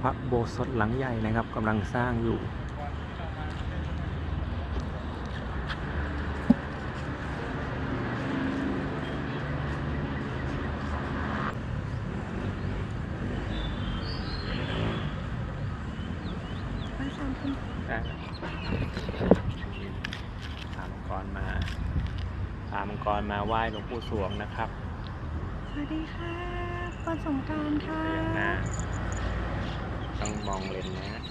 พระโบสถ์หลังใหญ่นะครับกำลังสร้างอยู่พระสามังกรมาพามังกรมาไหว้หลวงปู่สวงนะครับ สวัสดีค่ะวันสงกรารค่ะ ต้องมองเลนนะ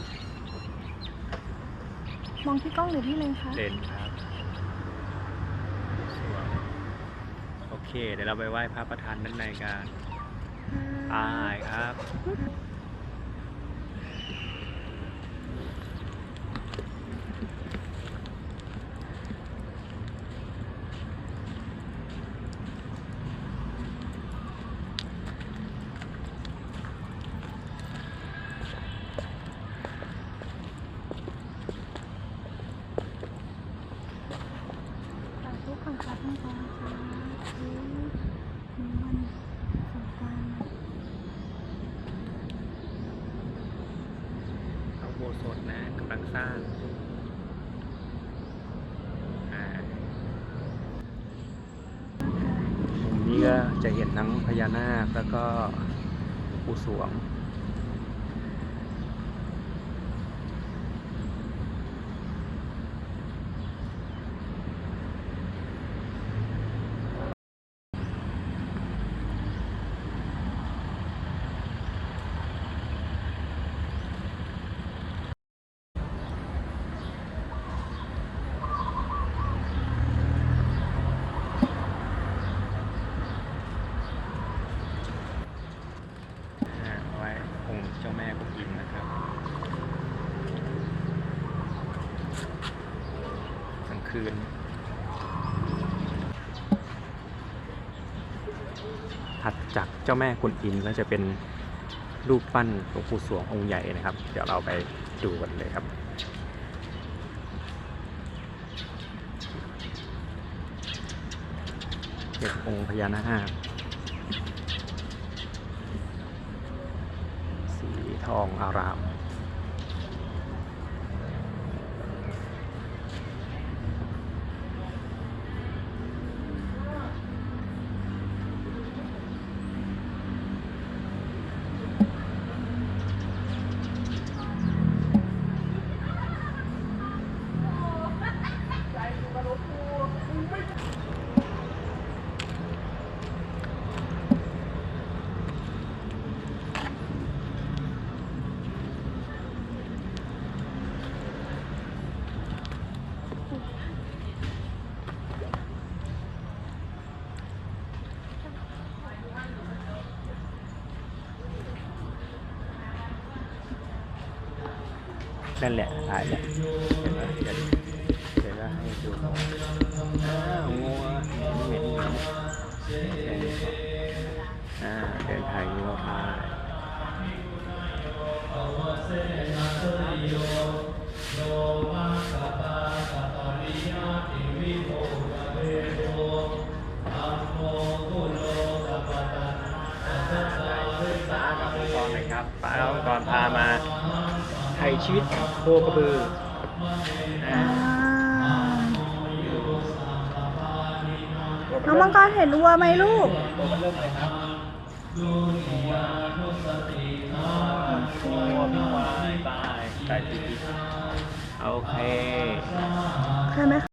มองที่กล้องหรือที่เลนคะ เลนครับสวงโอเค เดี๋ยวเราไปไหว้พระประธานด้านในกันตายครับ สาธุ ก่อนครับมังกรค่ะคือหนึ่งวันสงกรารพระอุโบสถนะกำลังสร้างตรงนี้ก็จะเห็นทั้งพญานาคแล้วก็หลวงปู่สวง อ่าเอาไว้องค์เจ้าแม่กุมอิมนะครับกลาง คืน ถัดจากเจ้าแม่กุนอิมก็จะเป็นรูปปั้นหลวงปู่สวงองค์ใหญ่นะครับ เดี๋ยวเราไปดูกันเลยครับเจ็ดองค์พญานาคสีทองอาราม นั่นแหละถ่ายแหละเห็นไหมเดี๋ยวเดี๋ยวจะให้ดูอ้าวงัวเหม็นเหม็นเหม็นอ่าเดินถ่ายงัวพายป้ากับมังกรหน่อยครับป้ากับมังกรพามา ไถ่ชีวิตโคกระบืออ่าน้องมังกรเห็นวัวไหมลูก ตัวมันเริ่มเลยครับงัวพี่ควายตายตายชีวิตโอเคเคยไหมคะ